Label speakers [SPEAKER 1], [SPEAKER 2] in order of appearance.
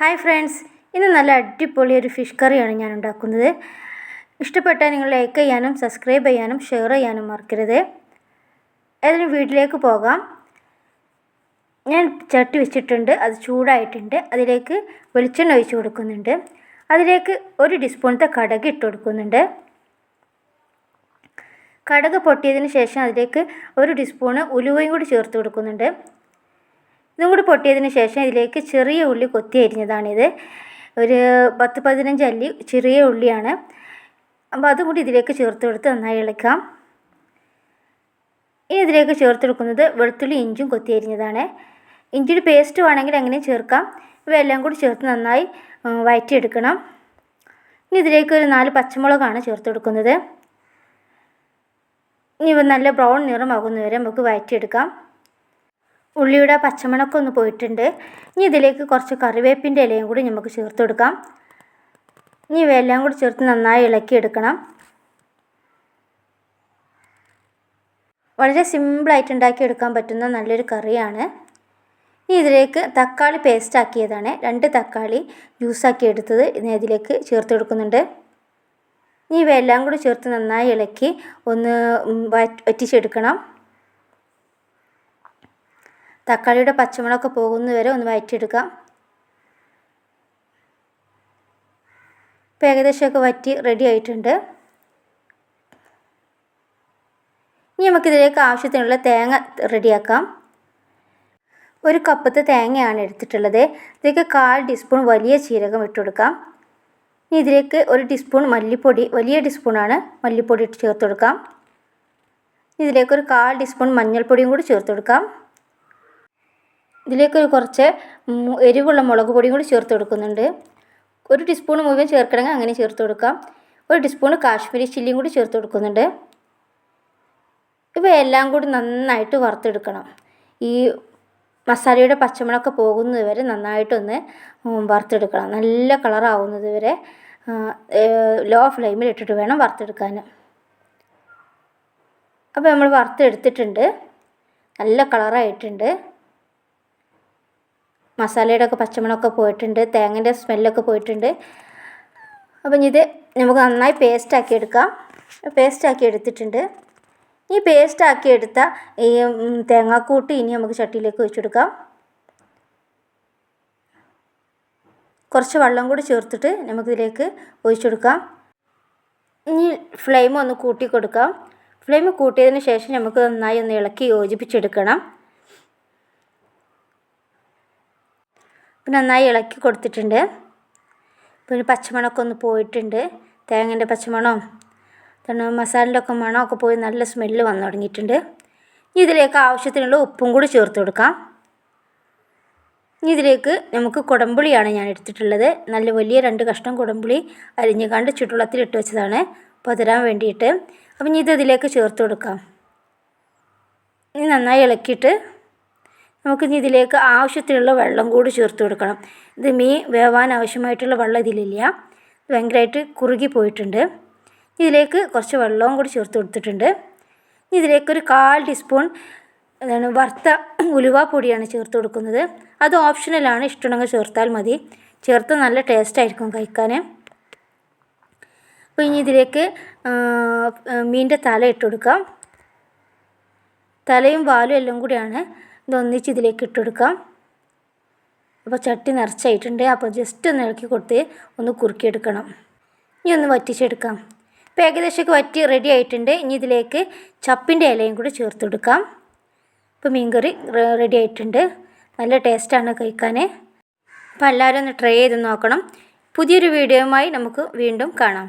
[SPEAKER 1] Hi friends ഇന്ന് നല്ല അടിപൊളി ഒരു ഫിഷ് കറിയാണ് ഞാൻ ഉണ്ടാക്കുന്നത് ഇഷ്ടപ്പെട്ടാൽ നിങ്ങൾ ലൈക്ക് ചെയ്യാനും സബ്സ്ക്രൈബ് ചെയ്യാനും ഷെയർ ചെയ്യാനും മറക്കരുത്. ഏതൊരു വീട്ടിലേക്ക് പോകാം. ഞാൻ ചട്ടി വെച്ചിട്ടുണ്ട് അത് ചൂടായിട്ടുണ്ട്. അതിലേക്ക് വെളിച്ചെണ്ണ ഒഴിച്ച് കൊടുക്കുന്നുണ്ട്. അതിലേക്ക് ഒരു ടീസ്പൂണത്തെ കടക് ഇട്ട് കൊടുക്കുന്നുണ്ട്. കടക് പൊട്ടിയതിന് ശേഷം അതിലേക്ക് ഒരു ടീസ്പൂണ് ഉലുവയും കൂടി ചേർത്ത് കൊടുക്കുന്നുണ്ട്. ഇതും കൂടി പൊട്ടിയതിന് ശേഷം ഇതിലേക്ക് ചെറിയ ഉള്ളി കൊത്തി അരിഞ്ഞതാണിത്. ഒരു പത്ത് പതിനഞ്ച് അല്ലി ചെറിയ ഉള്ളിയാണ്. അപ്പോൾ അതും കൂടി ഇതിലേക്ക് ചേർത്ത് കൊടുത്ത് നന്നായി ഇളക്കാം. ഇനി ഇതിലേക്ക് ചേർത്ത് കൊടുക്കുന്നത് വെളുത്തുള്ളി ഇഞ്ചും കൊത്തി അരിഞ്ഞതാണ്. ഇഞ്ചിയുടെ പേസ്റ്റ് വേണമെങ്കിൽ അങ്ങനെയും ചേർക്കാം. ഇവയെല്ലാം കൂടി ചേർത്ത് നന്നായി വഴറ്റിയെടുക്കണം ഇനി ഇതിലേക്ക് ഒരു നാല് പച്ചമുളകാണ് ചേർത്ത് കൊടുക്കുന്നത്. ഇനി ഇവ നല്ല ബ്രൗൺ നിറമാകുന്നവരെ നമുക്ക് വഴറ്റിയെടുക്കാം ഉള്ളിയുടെ പച്ചമണക്കം ഒന്ന് പോയിട്ടുണ്ട്. ഇനി ഇതിലേക്ക് കുറച്ച് കറിവേപ്പിന്റെ ഇലയും കൂടി നമുക്ക് ചേർത്ത് കൊടുക്കാം. ഇനി ഇവയെല്ലാം കൂടി ചേർത്ത് നന്നായി ഇളക്കിയെടുക്കണം വളരെ സിമ്പിളായിട്ട് ഉണ്ടാക്കിയെടുക്കാൻ പറ്റുന്ന നല്ലൊരു കറിയാണ്. ഇനി ഇതിലേക്ക് തക്കാളി പേസ്റ്റ് ആക്കിയതാണ്. രണ്ട് തക്കാളി ജ്യൂസാക്കി എടുത്തത് ഇനി ഇതിലേക്ക് ചേർത്ത് കൊടുക്കുന്നുണ്ട്. ഇനി ഇവയെല്ലാം കൂടി ചേർത്ത് നന്നായി ഇളക്കി ഒന്ന് വറ്റിച്ചെടുക്കണം. തക്കാളിയുടെ പച്ചമുളകൊക്കെ പോകുന്നവരെ ഒന്ന് വഴറ്റിയെടുക്കാം ഇപ്പോൾ ഏകദേശമൊക്കെ വറ്റി റെഡി ആയിട്ടുണ്ട്. ഇനി നമുക്കിതിലേക്ക് ആവശ്യത്തിനുള്ള തേങ്ങ റെഡിയാക്കാം ഒരു കപ്പത്തെ തേങ്ങയാണ് എടുത്തിട്ടുള്ളത്. ഇതിലേക്ക് കാൽ ടീസ്പൂൺ വലിയ ജീരകം ഇട്ട് കൊടുക്കാം. ഇനി ഇതിലേക്ക് ഒരു ടീസ്പൂൺ മല്ലിപ്പൊടി വലിയ ടീസ്പൂണാണ് മല്ലിപ്പൊടി ഇട്ട് ചേർത്ത് കൊടുക്കാം. ഇതിലേക്ക് ഒരു കാൽ ടീസ്പൂൺ മഞ്ഞൾപ്പൊടിയും കൂടി ചേർത്ത് കൊടുക്കാം. ഇതിലേക്ക് കുറച്ച് എരിവുള്ള മുളക് പൊടിയും കൂടി ചേർത്ത് കൊടുക്കുന്നുണ്ട്. ഒരു ടീസ്പൂൺ മുഴുവൻ ചേർക്കണമെങ്കിൽ അങ്ങനെ ചേർത്ത് കൊടുക്കാം. ഒരു ടീസ്പൂൺ കാശ്മീരി ചില്ലിയും കൂടി ചേർത്ത് കൊടുക്കുന്നുണ്ട്. ഇവയെല്ലാം കൂടി നന്നായിട്ട് വറുത്തെടുക്കണം. ഈ മസാലയുടെ പച്ചമുളകൊക്കെ പോകുന്നത് വരെ നന്നായിട്ടൊന്ന് വറുത്തെടുക്കണം. നല്ല കളറാവുന്നത് വരെ ലോ ഫ്ലെയിമിൽ ഇട്ടിട്ട് വേണം വറുത്തെടുക്കാൻ അപ്പോൾ നമ്മൾ വറുത്തെടുത്തിട്ടുണ്ട്. നല്ല കളറായിട്ടുണ്ട് മസാലയുടെ ഒക്കെ പച്ചമണമൊക്കെ പോയിട്ടുണ്ട് തേങ്ങന്റെ സ്മെല്ലൊക്കെ പോയിട്ടുണ്ട്. അപ്പം ഇത് നമുക്ക് നന്നായി പേസ്റ്റാക്കി എടുക്കാം. പേസ്റ്റാക്കി എടുത്തിട്ടുണ്ട്. ഈ പേസ്റ്റാക്കി എടുത്ത ഈ തേങ്ങാക്കൂട്ട് ഇനി നമുക്ക് ചട്ടിയിലേക്ക് ഒഴിച്ചെടുക്കാം കുറച്ച് വെള്ളം കൂടി ചേർത്തിട്ട് നമുക്കിതിലേക്ക് ഒഴിച്ചെടുക്കാം ഇനി ഫ്ലെയിം ഒന്ന് കൂട്ടി കൊടുക്കാം ഫ്ലെയിം കൂട്ടിയതിന് ശേഷം നമുക്ക് നന്നായി ഒന്ന് ഇളക്കി യോജിപ്പിച്ചെടുക്കണം. നന്നായി ഇളക്കി കൊടുത്തിട്ടുണ്ട്. പിന്നെ പച്ചമണമൊക്കെ ഒന്ന് പോയിട്ടുണ്ട്. തേങ്ങന്റെ പച്ചമണവും മസാലന്റെ ഒക്കെ മണമൊക്കെ പോയി നല്ല സ്മെല്ല് വന്നു തുടങ്ങിയിട്ടുണ്ട്. ഇനി ഇതിലേക്ക് ആവശ്യത്തിനുള്ള ഉപ്പും കൂടി ചേർത്ത് കൊടുക്കാം. ഇനി ഇതിലേക്ക് നമുക്ക് കുടംപുളിയാണ് ഞാൻ എടുത്തിട്ടുള്ളത്. നല്ല വലിയ രണ്ട് കഷ്ണം കുടംപുളി അരിഞ്ഞ് കണ്ട് ചുട്ടുവെള്ളത്തിൽ ഇട്ട് വെച്ചതാണ്. പതരാൻ വേണ്ടിയിട്ട്. അപ്പം ഇനി ഇത് ഇതിലേക്ക് ചേർത്ത് കൊടുക്കാം. ഇനി നന്നായി ഇളക്കിയിട്ട് നമുക്ക് ഇതിലേക്ക് ആവശ്യത്തിനുള്ള വെള്ളം കൂടി ചേർത്ത് കൊടുക്കണം. ഇത് മീൻ വേവാൻ ആവശ്യമായിട്ടുള്ള വെള്ളം ഇതിലില്ല. ഭയങ്കരമായിട്ട് കുറുകി പോയിട്ടുണ്ട്. ഇതിലേക്ക് കുറച്ച് വെള്ളവും കൂടി ചേർത്ത് കൊടുത്തിട്ടുണ്ട്. ഇതിലേക്ക് ഒരു കാൽ ടീസ്പൂൺ എന്താണ് വറുത്ത ഉലുവ പൊടിയാണ് ചേർത്ത് കൊടുക്കുന്നത്. അത് ഓപ്ഷണലാണ് ഇഷ്ടമുണ്ടെങ്കിൽ ചേർത്താൽ മതി. ചേർത്ത് നല്ല ടേസ്റ്റായിരിക്കും കഴിക്കാൻ. അപ്പോൾ ഇനി ഇതിലേക്ക് മീന്റെ തല ഇട്ട് കൊടുക്കാം. തലയും വാലും എല്ലാം കൂടിയാണ്. ഇതൊന്നിച്ച് ഇതിലേക്ക് ഇട്ടുകൊടുക്കാം അപ്പോൾ ചട്ടി നിറച്ചായിട്ടുണ്ട്. അപ്പോൾ ജസ്റ്റ് ഒന്ന് ഇളക്കി കൊടുത്ത് ഒന്ന് കുറുക്കിയെടുക്കണം. ഇനി ഒന്ന് വറ്റിച്ചെടുക്കാം. ഇപ്പോൾ ഏകദേശമൊക്കെ വറ്റി റെഡി ആയിട്ടുണ്ട്. ഇനി ഇതിലേക്ക് ചപ്പിന്റെ ഇലയും കൂടി ചേർത്ത് കൊടുക്കാം ഇപ്പോൾ മീൻകറി റെഡി ആയിട്ടുണ്ട്. നല്ല ടേസ്റ്റാണ് കഴിക്കാൻ അപ്പോൾ എല്ലാവരും ഒന്ന് ട്രൈ ചെയ്ത് നോക്കണം. പുതിയൊരു വീഡിയോയുമായി നമുക്ക് വീണ്ടും കാണാം.